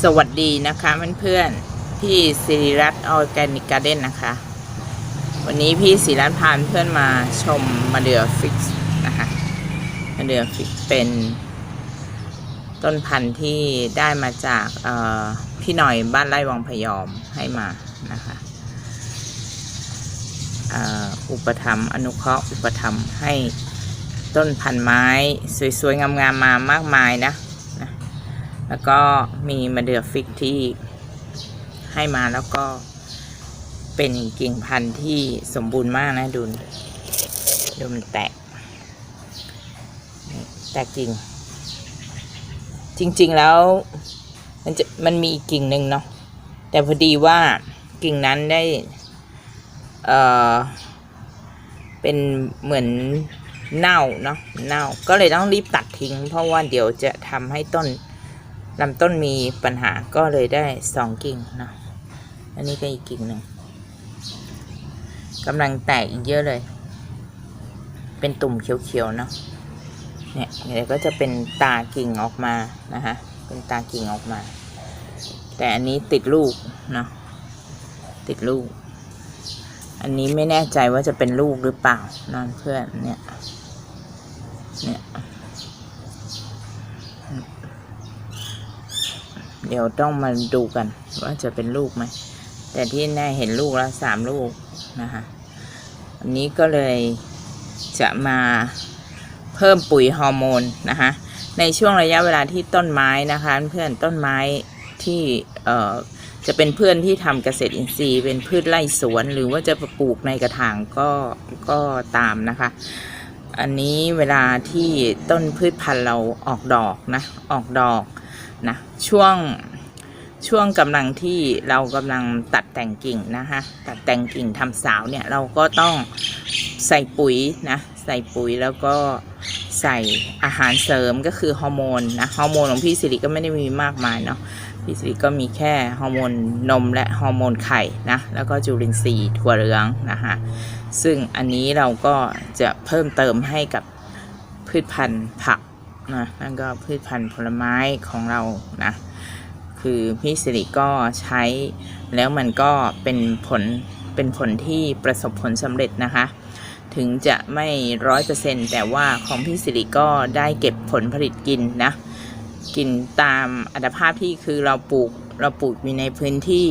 สวัสดีนะคะเพื่อนๆพี่สิริรัตน์ออร์แกนิกการ์เด้นนะคะ วันนี้พี่สิริรัตน์พาเพื่อนมาชมมาเดือฟิกนะคะมาเดือฟิกเป็นต้นพันธุ์ที่ได้มาจากพี่หน่อยบ้านไร่วังพยอมให้มานะคะอ,อุปถัมอนุเคราะห์อุปถัมให้ต้นพันธุ์ไม้ สวยๆงามๆมามากมายนะ แล้วก็มีมาเดือฟิกที่ให้มาแล้วก็เป็นกิ่งพันธุ์ที่สมบูรณ์มากนะดูดูมันแตก แตกกิ่ง จริง ๆ แล้ว มันจะมันมีกกิ่งหนึ่งเนาะแต่พอดีว่ากิ่งนั้นได้ เอ่อ เป็นเหมือนเน่าเนาะเน่าก็เลยต้องรีบตัดทิ้ง เพราะว่าเดี๋ยวจะทำให้ต้น ลำต้นมีปัญหาก็เลยได้สองกิ่งเนาะอันนี้ก็อีกกิ่งหนึ่งกำลังแตกอีกเยอะเลย เป็นตุ่มเขียวๆเนาะเนี่ยเดี๋ยวก็จะเป็นตากิ่งออกมานะคะเป็นตากิ่งออกมา แต่อันนี้ติดลูกเนาะติดลูก อันนี้ไม่แน่ใจว่าจะเป็นลูกหรือเปล่านอนเพื่อนเนี่ยเนี่ย เดี๋ยวต้องมาดูกัน ว่าจะเป็นลูกไหม แต่ที่แน่เห็นลูกแล้วสามลูกนะคะอันนี้ก็เลยจะมาเพิ่มปุ๋ยฮอร์โมนนะคะ ในช่วงระยะเวลาที่ต้นไม้นะคะ เพื่อนต้นไม้ที่เอ่อจะเป็นเพื่อนที่ทำเกษตรอินทรีย์ เป็นพืชไร่สวน หรือว่าจะปลูกในกระถางก็ก็ตามนะคะ อันนี้เวลาที่ต้นพืชพันธุ์เราออกดอกนะ ออกดอก นะช่วงช่วงกำลังที่เรากำลังตัดแต่งกิ่งนะคะตัดแต่งกิ่งทำสาวเนี่ยเราก็ต้องใส่ปุ๋ยนะใส่ปุ๋ยแล้วก็ใส่อาหารเสริมก็คือฮอร์โมนนะฮอร์โมนของพี่สิริก็ไม่ได้มีมากมายเนาะพี่สิริก็มีแค่ฮอร์โมนนมและฮอร์โมนไข่นะแล้วก็จุลินทรีย์ถั่วเหลืองนะคะซึ่งอันนี้เราก็จะเพิ่มเติมให้กับพืชพันธุ์ผัก นะนั่นก็พืชพันธุ์ผลไม้ของเรานะคือพี่สิริก็ใช้แล้วมันก็เป็นผลเป็นผลที่ประสบผลสำเร็จนะคะ ถึงจะไม่ร้อยเปอร์เซ็นแต่ว่าของพี่สิริก็ได้เก็บผลผลิตกินนะ กินตามอัตภาพที่คือเราปลูกเราปลูกมีในพื้นที่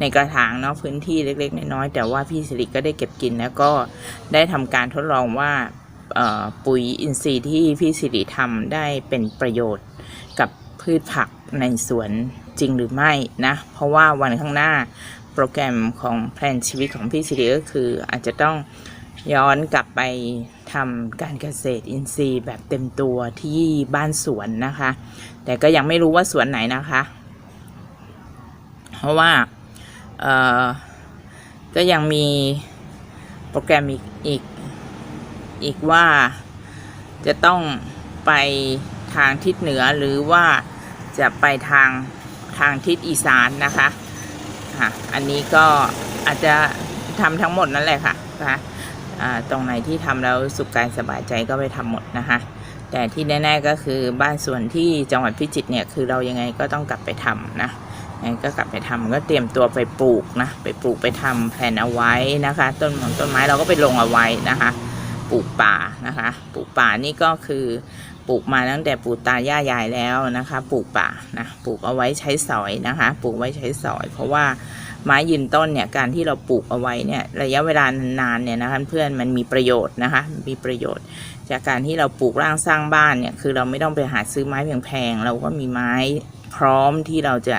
ในกระถางเนาะพื้นที่เล็กๆน้อยๆแต่ว่าพี่สิริก็ได้เก็บกินแล้วก็ได้ทำการทดลองว่า ปุ๋ยอินทรีย์ที่พี่สิริทำได้เป็นประโยชน์กับพืชผักในสวนจริงหรือไม่นะ เพราะว่าวันข้างหน้าโปรแกรมของแพลนชีวิตของพี่สิริก็คืออาจจะต้องย้อนกลับไปทำการเกษตรอินทรีย์แบบเต็มตัวที่บ้านสวนนะคะ แต่ก็ยังไม่รู้ว่าสวนไหนนะคะ เพราะว่าก็ยังมีโปรแกรมอีกอีก อีกว่าจะต้องไปทางทิศเหนือหรือว่าจะไปทางทางทิศอีสานนะคะค่ะอันนี้ก็อาจจะทำทั้งหมดนั่นแหละค่ะนะคะอ่าตรงไหนที่ทำแล้วสุขกายสบายใจก็ไปทำหมดนะคะ แต่ที่แน่ๆก็คือบ้านสวนที่จังหวัดพิจิตรเนี่ยคือเรายังไงก็ต้องกลับไปทำนะยังไงก็กลับไปทำก็เตรียมตัวไปปลูกนะ ไปปลูกไปทำแผนเอาไว้นะคะ ต้นมอนต้นไม้เราก็ไปลงเอาไว้นะคะ ปลูกป่านะคะ ปลูกป่านี่ก็คือปลูกมาตั้งแต่ปู่ตายายายแล้วนะคะ ปลูกป่านะปลูกเอาไว้ใช้สอยนะคะ ปลูกไว้ใช้สอย เพราะว่าไม้ยืนต้นเนี่ยการที่เราปลูกเอาไว้เนี่ยระยะเวลานานๆเนี่ยนะคะเพื่อนมันมีประโยชน์นะคะ มีประโยชน์ จากการที่เราปลูกร่างสร้างบ้านเนี่ยคือเราไม่ต้องไปหาซื้อไม้แพงๆเราก็มีไม้พร้อมที่เราจะ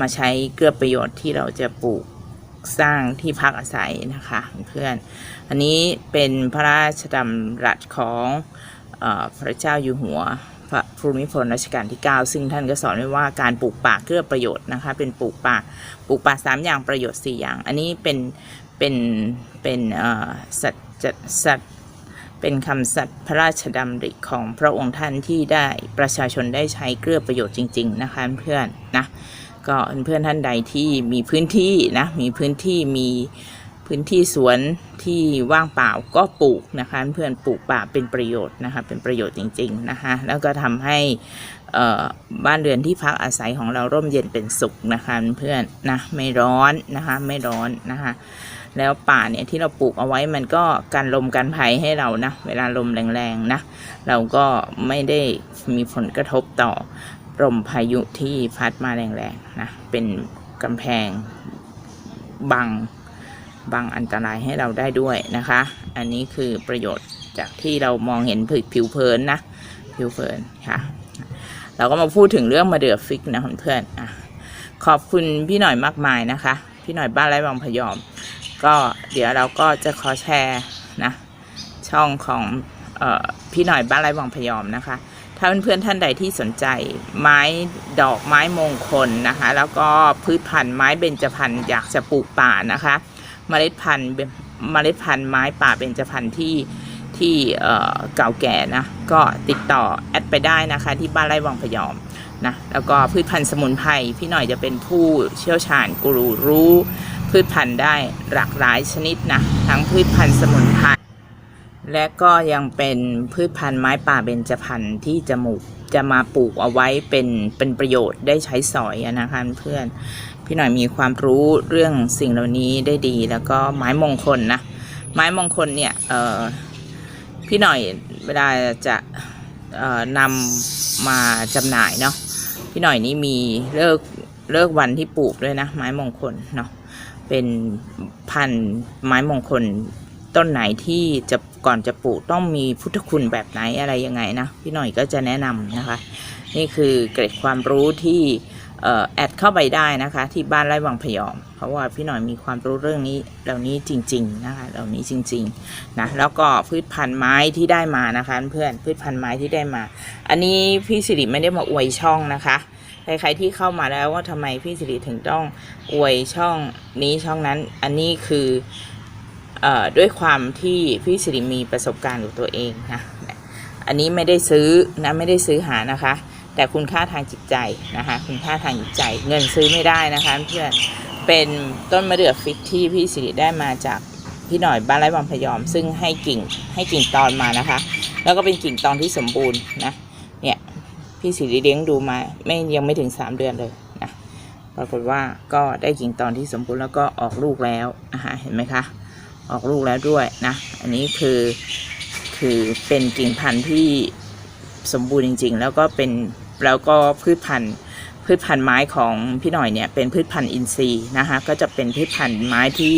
มาใช้เกื้อประโยชน์ที่เราจะปลูก สร้างที่พักอาศัยนะคะเพื่อน อันนี้เป็นพระราชดำรัสของอพระเจ้าอยู่หัวพระภูมิพลรัชกาลที่ 9 ซึ่งท่านก็สอนไว้ว่าการปลูกป่าเพื่อประโยชน์นะคะ เป็นปลูกป่าปลูกป่าสามอย่างประโยชน์สี่อย่าง อันนี้เป็นเป็นเป็นสัจจะสัตเป็นคำสัตย์พระราชดำริของพระองค์ท่านที่ได้ประชาชนได้ใช้เกลือประโยชน์จริง ๆ นะคะเพื่อนนะ ก็เพื่อนท่านใดที่มีพื้นที่นะมีพื้นที่มีพื้นที่สวนที่ว่างเปล่าก็ปลูกนะคะ เพื่อนปลูกป่าเป็นประโยชน์นะคะเป็นประโยชน์จริงๆนะคะแล้วก็ทำให้บ้านเรือนที่พักอาศัยของเราร่มเย็นเป็นสุขนะคะเพื่อนนะไม่ร้อนนะคะไม่ร้อนนะคะแล้วป่าเนี่ยที่เราปลูกเอาไว้มันก็กันลมกันภัยให้เรานะเวลาลมแรงๆนะเราก็ไม่ได้มีผลกระทบต่อ ลมพายุที่พัดมาแรงๆนะเป็นกำแพงบังบังอันตรายให้เราได้ด้วยนะคะ อันนี้คือประโยชน์จากที่เรามองเห็นผิวเผินนะผิวเผินค่ะ เราก็มาพูดถึงเรื่องมาเดือฟิกนะเพื่อนๆอะขอบคุณพี่หน่อยมากมายนะคะ พี่หน่อยบ้านไร่วังพยอม ก็เดี๋ยวเราก็จะขอแชร์นะช่องของออพี่หน่อยบ้านไร่วังพยอมนะคะ ถ้าเพื่อนๆท่านใดที่สนใจ ไม้ดอกไม้มงคลนะคะ แล้วก็พืชพันธุ์ไม้เบญจพรรณอยากจะปลูกป่านะคะเมล็ดพันธุ์เมล็ดพันธุ์ไม้ป่าเบญจพรรณที่ที่เอ่อเก่าแก่นะก็ติดต่อแอดไปได้นะคะ ที่บ้านไร่วังพยอมนะแล้วก็พืชพันธุ์สมุนไพรพี่หน่อยจะเป็นผู้เชี่ยวชาญกูรูรู้ พืชพันธุ์ได้หลากหลายชนิดนะทั้งพืชพันธุ์สมุนไพร และก็ยังเป็นพืชพันธุ์ไม้ป่าเบญจพรรณที่จะมูกจะมาปลูกเอาไว้เป็นเป็นประโยชน์ได้ใช้สอยอะนะคะเพื่อนพี่หน่อยมีความรู้เรื่องสิ่งเหล่านี้ได้ดี แล้วก็ไม้มงคลนะไม้มงคลเนี่ยเออพี่หน่อยเวลาจะเออนำมาจำหน่ายเนาะพี่หน่อยนี่มีเลิกเลิกวันที่ปลูกด้วยนะ ไม้มงคลเนาะเป็นพันไม้มงคล ต้นไหนที่จะก่อนจะปลูกต้องมีพุทธคุณแบบไหนอะไรยังไงนะ พี่หน่อยก็จะแนะนำนะคะ นี่คือเกร็ดความรู้ที่แอดเข้าไปได้นะคะ ที่บ้านไร่วังพยอม เพราะว่าพี่หน่อยมีความรู้เรื่องนี้เหล่านี้จริง ๆ นะคะเหล่านี้จริงๆนะแล้วก็พืชพันธุ์ไม้ที่ได้มานะคะเพื่อนพืชพันธุ์ไม้ที่ได้มา อันนี้พี่สิริไม่ได้มาอวยช่องนะคะใครๆที่เข้ามาแล้วว่าทำไมพี่สิริถึงต้องอวยช่องนี้ช่องนั้น อันนี้คือ ด้วยความที่พี่สิริมีประสบการณ์กับตัวเองนะอันนี้ไม่ได้ซื้อนะไม่ได้ซื้อหานะคะ แต่คุณค่าทางจิตใจนะคะคุณค่าทางจิตใจ เงินซื้อไม่ได้นะคะเพื่อนเป็นต้นมะเดื่อฟิกที่พี่สิริได้มาจากพี่หน่อยบ้านไร่วังพยอม ซึ่งให้กิ่งให้กิ่งตอนมานะคะ แล้วก็เป็นกิ่งตอนที่สมบูรณ์นะเนี่ยพี่สิริเลี้ยงดูมาไม่ยังไม่ถึงสามเดือนเลยนะปรากฏว่าก็ได้กิ่งตอนที่สมบูรณ์แล้วก็ออกลูกแล้วนะคะเห็นไหมคะ ออกลูกแล้วด้วยนะ อันนี้คือคือเป็นกิ่งพันธุ์ที่สมบูรณ์จริง ๆ แล้วก็เป็นแล้วก็พืชพันธุ์พืชพันธุ์ไม้ของพี่หน่อยเนี่ยเป็นพืชพันธุ์อินทรีย์นะคะก็จะเป็นพืชพันธุ์ไม้ที่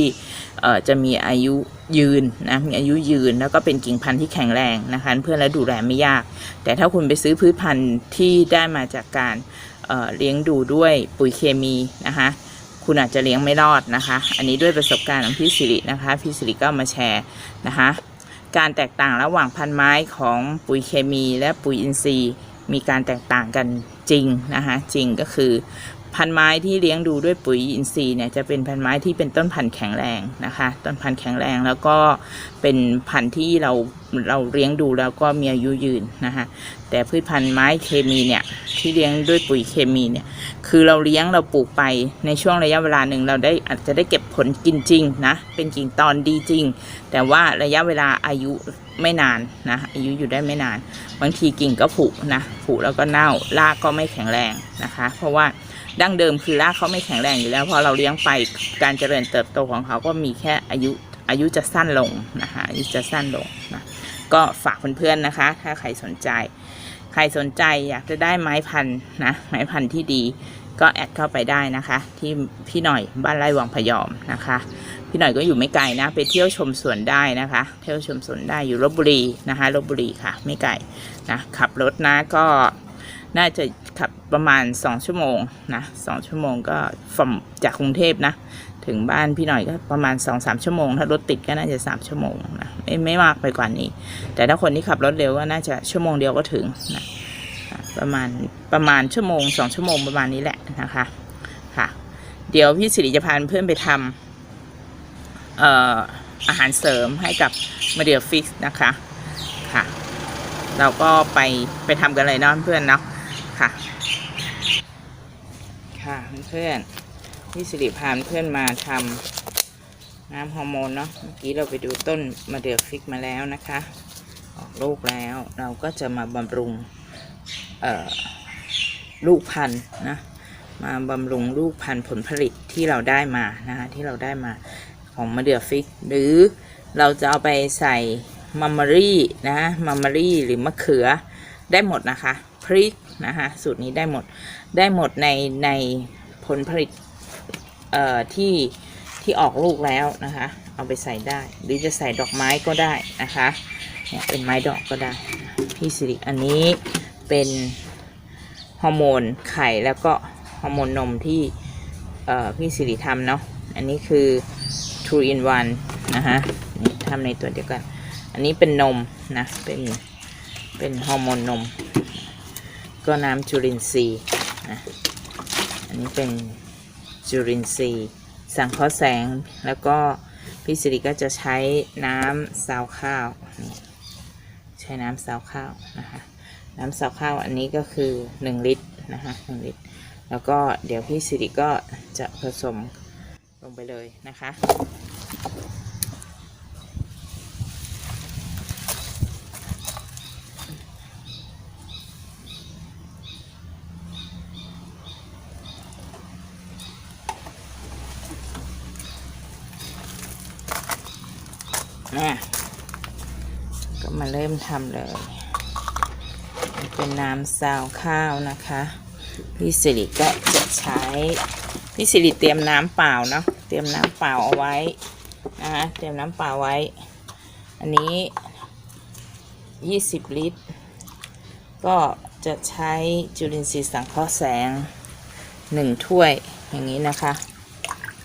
เอ่อจะมีอายุยืนนะมีอายุยืนแล้วก็เป็นกิ่งพันธุ์ที่แข็งแรงนะคะเพื่อนและดูแลไม่ยาก แต่ถ้าคุณไปซื้อพืชพันธุ์ที่ได้มาจากการเอ่อเลี้ยงดูด้วยปุ๋ยเคมีนะคะ คุณอาจจะเลี้ยงไม่รอดนะคะ อันนี้ด้วยประสบการณ์ของพี่สิรินะคะ พี่สิริก็มาแชร์นะคะ การแตกต่างระหว่างพันธุ์ไม้ของปุ๋ยเคมีและปุ๋ยอินทรีย์ มีการแตกต่างกันจริงนะคะ จริงก็คือ พันไม้ที่เลี้ยงดูด้วยปุ๋ยอินทรีย์เนี่ยจะเป็นพันไม้ที่เป็นต้นพันธุ์แข็งแรงนะคะ ต้นพันธุ์แข็งแรงแล้วก็เป็นพันธุ์ที่เราเราเลี้ยงดูแล้วก็มีอายุยืนนะคะแต่พืชพันธุ์ไม้เคมีเนี่ยที่เลี้ยงด้วยปุ๋ยเคมีเนี่ยคือเราเลี้ยงเราปลูกไปในช่วงระยะเวลาหนึ่งเราได้อาจจะได้เก็บผลกินจริงนะเป็นกิ่งตอนดีจริง แต่ว่าระยะเวลาอายุไม่นานนะอายุอยู่ได้ไม่นาน บางทีกิ่งก็ผุนะผุแล้วก็เน่ารากก็ไม่แข็งแรงนะคะ เพราะว่า ดั้งเดิมคือรากเขาไม่แข็งแรงอยู่แล้วพอเราเลี้ยงไปการเจริญเติบโตของเขาก็มีแค่อายุอายุจะสั้นลงนะคะอายุจะสั้นลงนะก็ฝากเพื่อนๆนะคะ ถ้าใครสนใจ ใครสนใจอยากจะได้ไม้พันธุ์นะไม้พันธุ์ที่ดีก็แอดเข้าไปได้นะคะ ที่พี่หน่อยบ้านไร่วังพยอมนะคะ พี่หน่อยก็อยู่ไม่ไกลนะ ไปเที่ยวชมสวนได้นะคะ เที่ยวชมสวนได้อยู่ลบบุรีนะคะลบบุรีค่ะ ไม่ไกลนะขับรถนะก็น่าจะ ขับประมาณ 2 ชั่วโมงนะสองชั่วโมงก็ฝ่มจากกรุงเทพนะ ถึงบ้านพี่หน่อยก็ประมาณ 2-3 ชั่วโมง ถ้ารถติดก็น่าจะ 3 ชั่วโมงนะไม่ไม่มากไปกว่านี้ แต่ถ้าคนที่ขับรถเร็วก็น่าจะชั่วโมงเดียวก็ถึงนะประมาณประมาณชั่วโมงสองชั่วโมงประมาณนี้แหละนะคะค่ะ เดี๋ยวพี่สิริจะพาเพื่อนไปทำเอ่ออาหารเสริมให้กับมาเดียฟิกนะคะค่ะ เราก็ไปไปทำกันเลยเนาะเพื่อนเนาะ ค่ะ ค่ะเพื่อนพี่สิริพาเพื่อนมาทำน้ำฮอร์โมนเนาะเมื่อกี้เราไปดูต้นมาเดื่อฟิกมาแล้วนะคะ ออกลูกแล้วเราก็จะมาบำรุงลูกพันธุ์นะมาบำรุงลูกพันธุ์ผลผลิตที่เราได้มานะคะที่เราได้มาของมะเดื่อฟิก หรือเราจะเอาไปใส่มัมมารี่นะมัมมารี่หรือมะเขือได้หมดนะคะ พริก นะคะสูตรนี้ได้หมดได้หมดในในผลผลิตเอ่อที่ที่ออกลูกแล้วนะคะ เอาไปใส่ได้ หรือจะใส่ดอกไม้ก็ได้นะคะเนี่ยเป็นไม้ดอกก็ได้ พี่สิริอันนี้เป็นฮอร์โมนไข่แล้วก็ฮอร์โมนนมที่พี่สิริทำเนาะอันนี้คือ two in one นะคะนี่ทำในตัวเดียวกัน อันนี้เป็นนมนะเป็นเป็นฮอร์โมนนม ก็น้ำจุลินทรีย์นะอันนี้เป็นจุลินทรีย์สังเคราะห์แสงแล้วก็พี่สิริก็จะใช้น้ำซาวข้าวนี่ใช้น้ำซาวข้าวนะคะน้ำซาวข้าวอันนี้ก็คือ 1 ลิตรนะคะ1ลิตร แล้วก็เดี๋ยวพี่สิริก็จะผสมลงไปเลยนะคะ นะก็มาเริ่มทำเลย เป็นน้ำซาวข้าวนะคะพี่สิริก็จะใช้พี่สิริเตรียมน้ำเปล่าเนาะเตรียมน้ำเปล่าเอาไว้นะคะเตรียมน้ำเปล่าไว้ อันนี้ 20 ลิตร ก็จะใช้จุลินทรีย์สังเคราะห์แสง 1 ถ้วยอย่างนี้นะคะ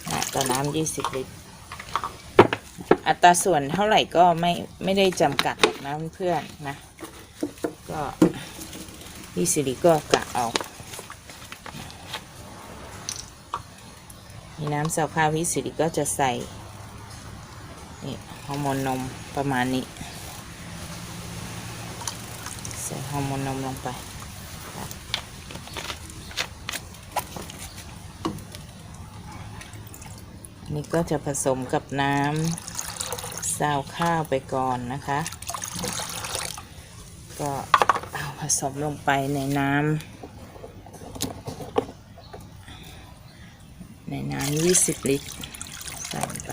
นะต่อน้ำ20 ลิตร อัตราส่วนเท่าไหร่ก็ไม่ไม่ได้จำกัดหรอกนะเพื่อนๆนะ ก็พี่สิริก็กะเอามีน้ำซาวข้าวพี่สิริก็จะใส่นี่ฮอร์โมนนมประมาณนี้ ใส่ฮอร์โมนนมลงไปนี่ก็จะผสมกับน้ำ ซาวข้าวไปก่อนนะคะ ก็เอาผสมลงไปในน้ำในน้ำ20ลิตรใส่ไป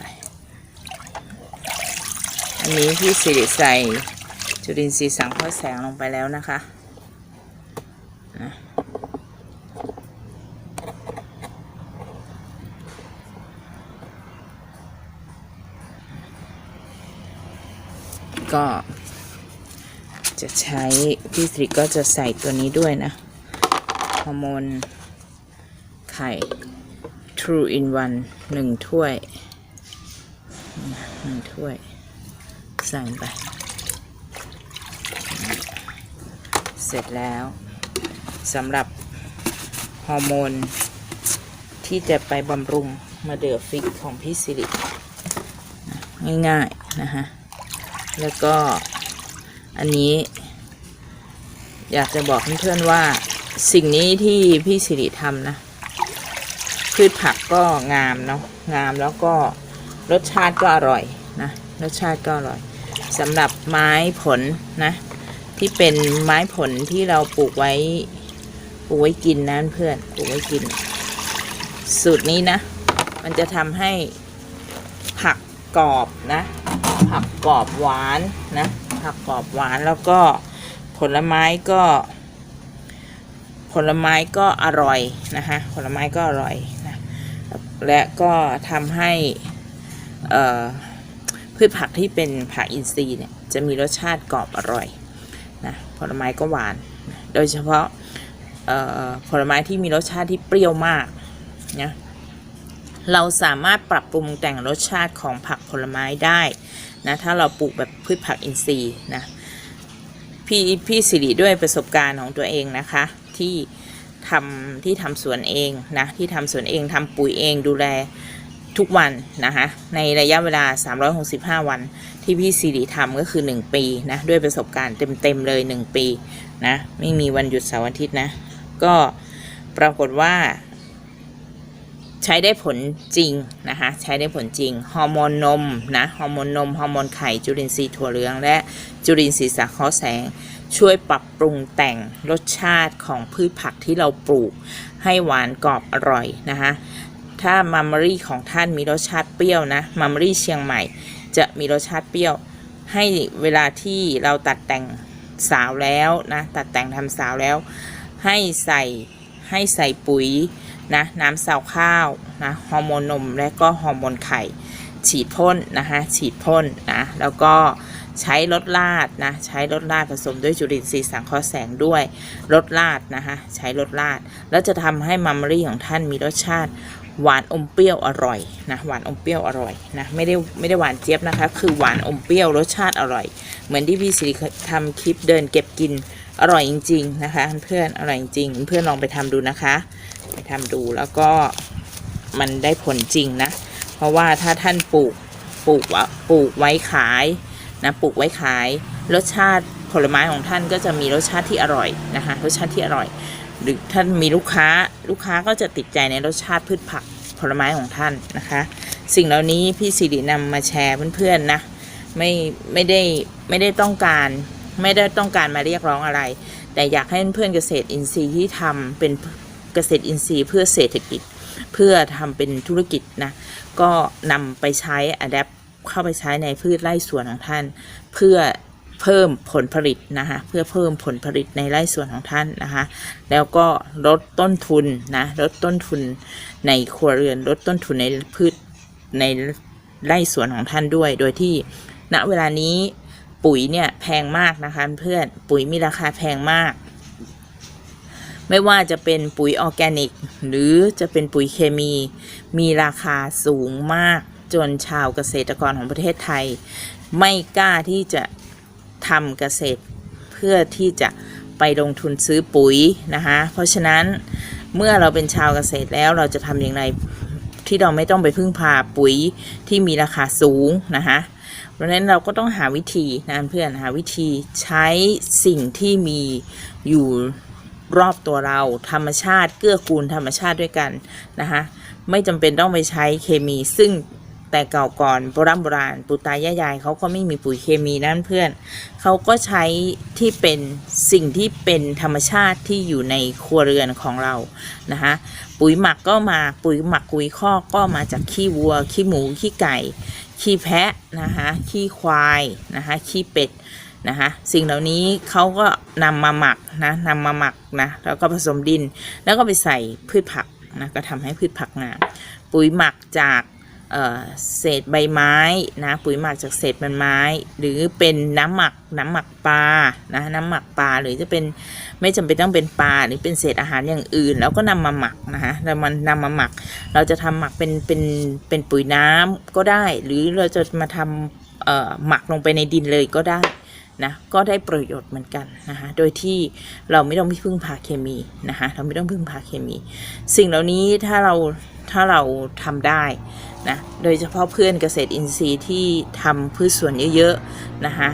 อันนี้พี่สิริใส่จุลินทรีย์สังเคราะห์แสงลงไปแล้วนะคะก็จะ ใช้พี่สิริก็จะใส่ตัวนี้ด้วยนะฮอร์โมนไข่ True in one หนึ่งถ้วยหนึ่งถ้วย ใส่ไป เสร็จแล้วสำหรับฮอร์โมน ที่จะไปบำรุงมาเดือฟิกของพี่สิริง่ายๆ นะฮะ แล้วก็อันนี้ อยากจะบอกเพื่อนๆว่าสิ่งนี้ที่พี่สิริทำนะ พืชผักก็งามเนาะงามแล้วก็รสชาติก็อร่อยนะรสชาติก็อร่อยสำหรับไม้ผลนะ ที่เป็นไม้ผลที่เราปลูกไว้ปลูกไว้กินนะเพื่อนปลูกไว้กิน สูตรนี้นะ มันจะทำให้ผักกรอบนะ ผักกรอบหวานนะผักกรอบหวานแล้วก็ ผลไม้ก็ ผลไม้ก็อร่อยนะคะผลไม้ก็อร่อยนะและก็ทำให้พืชผักที่เป็นผักอินทรีย์เนี่ยจะมีรสชาติกรอบอร่อยนะผลไม้ก็หวานนะโดยเฉพาะผลไม้ที่มีรสชาติที่เปรี้ยวมากนะเราสามารถปรับปรุงแต่งรสชาติของผักผลไม้ได้นะถ้าเราปลูกแบบพืชผักอินทรีย์นะ พี่พี่สิริด้วยประสบการณ์ของตัวเองนะคะ ที่ทำที่ทำสวนเองนะที่ทำสวนเองทำปุ๋ยเองดูแลทุกวันนะคะในระยะเวลา 365 วัน ที่พี่สิริทำก็คือ 1 ปีนะด้วยประสบการณ์เต็มๆเลย 1 ปีนะไม่มีวันหยุดเสาร์อาทิตย์นะ ก็ปรากฏว่า ใช้ได้ผลจริงนะคะใช้ได้ผลจริงฮอร์โมนนมนะฮอร์โมนนมฮอร์โมนไข่จุลินทรีย์ถั่วเหลือง และจุลินทรีย์สังเคราะห์แสง ช่วยปรับปรุงแต่งรสชาติของพืชผักที่เราปลูก ให้หวานกรอบอร่อยนะคะถ้ามัมมอรี่ของท่านมีรสชาติเปรี้ยวนะมัมมอรี่เชียงใหม่ จะมีรสชาติเปรี้ยว ให้เวลาที่เราตัดแต่งสาวแล้วนะตัดแต่งทำสาวแล้ว ให้ใส่ให้ใส่ปุ๋ย นะน้ำสาวข้าวนะฮอร์โมนนมและก็ฮอร์โมนไข่ ฉีดพ่นนะคะฉีดพ่นนะแล้วก็ใช้ลดลาดนะใช้ลดลาดผสมด้วยจุลินทรีย์สังเคราะห์แสงด้วยลดลาดนะคะใช้ลดลาด แล้วจะทำให้มัมมอรี่ของท่านมีรสชาติหวานอมเปรี้ยวอร่อยนะหวานอมเปรี้ยวอร่อยนะไม่ได้ไม่ได้หวานเจี๊ยบนะคะ คือหวานอมเปรี้ยวรสชาติอร่อย เหมือนที่พี่สิริทำคลิปเดินเก็บกินอร่อยจริง ๆ นะคะ เพื่อนอร่อยจริงเพื่อนลองไปทำดูนะคะ ไปทำดูแล้วก็มันได้ผลจริงนะ เพราะว่าถ้าท่านปลูกปลูกวะปลูกไว้ขายนะปลูกไว้ขาย รสชาติผลไม้ของท่านก็จะมีรสชาติที่อร่อยนะคะรสชาติที่อร่อย หรือท่านมีลูกค้าลูกค้าก็จะติดใจในรสชาติพืชผักผลไม้ของท่านนะคะ สิ่งเหล่านี้พี่สิรินำมาแชร์เพื่อนๆนะไม่ไม่ได้ไม่ได้ต้องการไม่ได้ต้องการมาเรียกร้องอะไร แต่อยากให้เพื่อนเกษตรอินทรีย์ที่ทำเป็น เกษตรอินทรีย์เพื่อเศรษฐกิจ เพื่อทำเป็นธุรกิจนะ ก็นำไปใช้อัดแอปเข้าไปใช้ในพืชไร่สวนของท่าน เพื่อเพิ่มผลผลิตนะคะเพื่อเพิ่มผลผลิตในไร่สวนของท่านนะคะ แล้วก็ลดต้นทุนนะลดต้นทุนในครัวเรือนลดต้นทุนในพืชในไร่สวนของท่านด้วย โดยที่ณเวลานี้ปุ๋ยเนี่ยแพงมากนะคะเพื่อนปุ๋ยมีราคาแพงมาก ไม่ว่าจะเป็นปุ๋ยออร์แกนิก หรือจะเป็นปุ๋ยเคมี มีราคาสูงมากจนชาวเกษตรกรของประเทศไทย ไม่กล้าที่จะทำเกษตร เพื่อที่จะไปลงทุนซื้อปุ๋ยนะคะเพราะฉะนั้นเมื่อเราเป็นชาวเกษตรแล้วเราจะทำอย่างไรที่เราไม่ต้องไปพึ่งพาปุ๋ยที่มีราคาสูงนะคะเพราะฉะนั้นเราก็ต้องหาวิธีนะเพื่อนหาวิธีใช้สิ่งที่มีอยู่ รอบตัวเรา ธรรมชาติเกื้อกูลธรรมชาติด้วยกันนะคะไม่จำเป็นต้องไปใช้เคมีซึ่งแต่เก่าก่อนโบราณโบราณปู่ตายายายเขาก็ไม่มีปุ๋ยเคมีนั่นเพื่อนเขาก็ใช้ที่เป็นสิ่งที่เป็นธรรมชาติที่อยู่ในครัวเรือนของเรานะคะปุ๋ยหมักก็มาปุ๋ยหมักปุ๋ยคอกก็มาจากขี้วัว ขี้หมู ขี้ไก่ ขี้แพะนะคะขี้ควายนะคะขี้เป็ด นะคะสิ่งเหล่านี้เขาก็นำมาหมักนะนำมาหมักนะแล้วก็ผสมดิน แล้วก็ไปใส่พืชผักนะก็ทำให้พืชผักงามปุ๋ยหมักจากเเศษใบไม้นะปุ๋ยหมักจากเศษใบไม้ หรือเป็นน้ำหมักน้ำหมักปลานะน้ำหมักปลาหรือจะเป็นไม่จำเป็นต้องเป็นปลาหรือเป็นเศษอาหารอย่างอื่น แล้วก็นำมาหมักนะคะแล้วมันนำมาหมัก เราจะทำหมักเป็นเป็นเป็นปุ๋ยน้ำก็ได้ หรือเราจะมาทำหมักลงไปในดินเลยก็ได้ นะก็ได้ประโยชน์เหมือนกันนะคะโดยที่เราไม่ต้องพึ่งพาเคมีนะคะเราไม่ต้องพึ่งพาเคมี สิ่งเหล่านี้ถ้าเราถ้าเราทำได้นะโดยเฉพาะเพื่อนเกษตรอินทรีย์ที่ทำพืชสวนเยอะๆนะคะ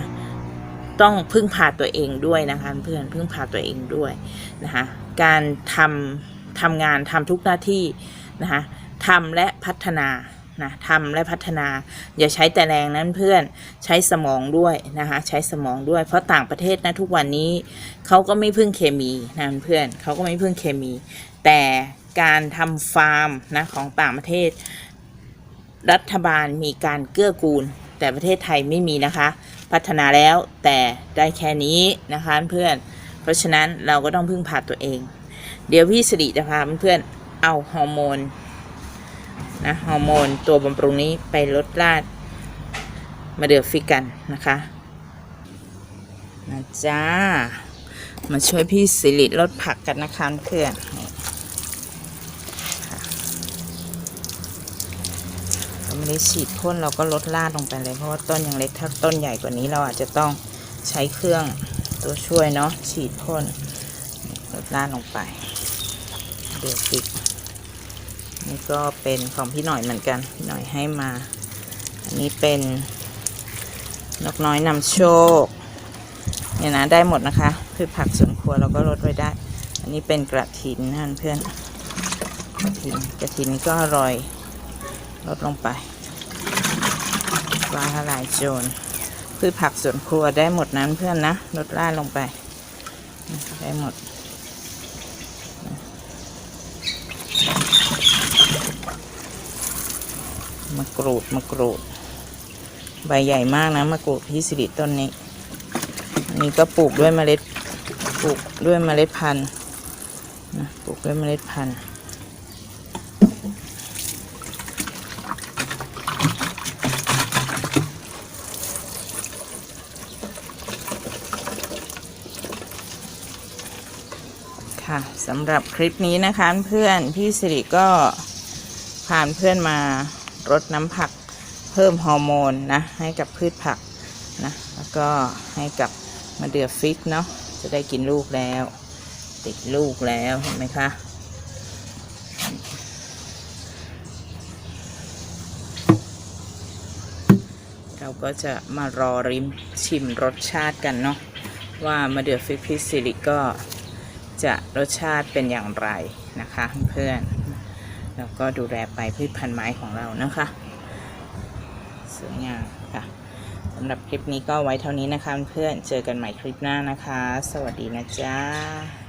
ต้องพึ่งพาตัวเองด้วยนะคะเพื่อนพึ่งพาตัวเองด้วยนะคะการทำทำงานทำทุกหน้าที่นะคะทำและพัฒนา นะทำและพัฒนา อย่าใช้แต่แรงนั้นเพื่อนใช้สมองด้วยนะคะใช้สมองด้วยเพราะต่างประเทศนะทุกวันนี้เขาก็ไม่พึ่งเคมีนะเพื่อนเขาก็ไม่พึ่งเคมี แต่การทำฟาร์มนะของต่างประเทศ รัฐบาลมีการเกื้อกูล แต่ประเทศไทยไม่มีนะคะ พัฒนาแล้วแต่ได้แค่นี้นะคะเพื่อนเพราะฉะนั้นเราก็ต้องพึ่งพาตัวเอง เดี๋ยวพี่สิริจะพาเพื่อนเอาฮอร์โมน นะฮอร์โมนตัวบำรุงนี้ไปลดราดมาเดือฟิกกันนะคะนะจ้า มาช่วยพี่สิริลดผักกันนะคะเพื่อนเราไม่ได้ฉีดพ่นเราก็ลดราดลงไปเลย เพราะว่าต้นยังเล็กถ้าต้นใหญ่กว่านี้เราอาจจะต้องใช้เครื่องตัวช่วยเนาะฉีดพ่นลดราดลงไป เดือฟิก นี่ก็เป็นของพี่หน่อยเหมือนกันพี่หน่อยให้มา อันนี้เป็นนกน้อยนำโชคเนี่ยนะได้หมดนะคะพืชผักสวนครัวเราก็ลดไว้ได้ อันนี้เป็นกระถินนะเพื่อนกระถินกระถินนี่ก็อร่อยลดลงไปปลาทลายโจรพืชผักสวนครัวได้หมดนั้นเพื่อนนะลดล่าลงไป ได้หมด มะกรูดมะกรูด ใบใหญ่มากนะมะกรูดพี่สิริต้นนี้นนี้ก็ปลูกด้วยเมล็ดปลูกด้วยเมล็ดพันธุ์นะปลูกด้วยเมล็ดพันธุ์ค่ะสำหรับคลิปนี้นะคะเพื่อนพี่สิริก็พาเพื่อนมา รดน้ำผักเพิ่มฮอร์โมนนะให้กับพืชผักนะแล้วก็ให้กับมะเดื่อฟิกเนาะจะได้กินลูกแล้ว ติดลูกแล้วเห็นไหมคะเราก็จะมารอริมชิมรสชาติกันเนาะว่ามะเดื่อฟิกพิสิริก็จะรสชาติเป็นอย่างไรนะคะเพื่อน แล้วก็ดูแลไปพืชพันธุ์ไม้ของเรานะคะสวยงามค่ะสำหรับคลิปนี้ก็ไว้เท่านี้นะคะเพื่อนเจอกันใหม่คลิปหน้านะคะ สวัสดีนะจ๊ะ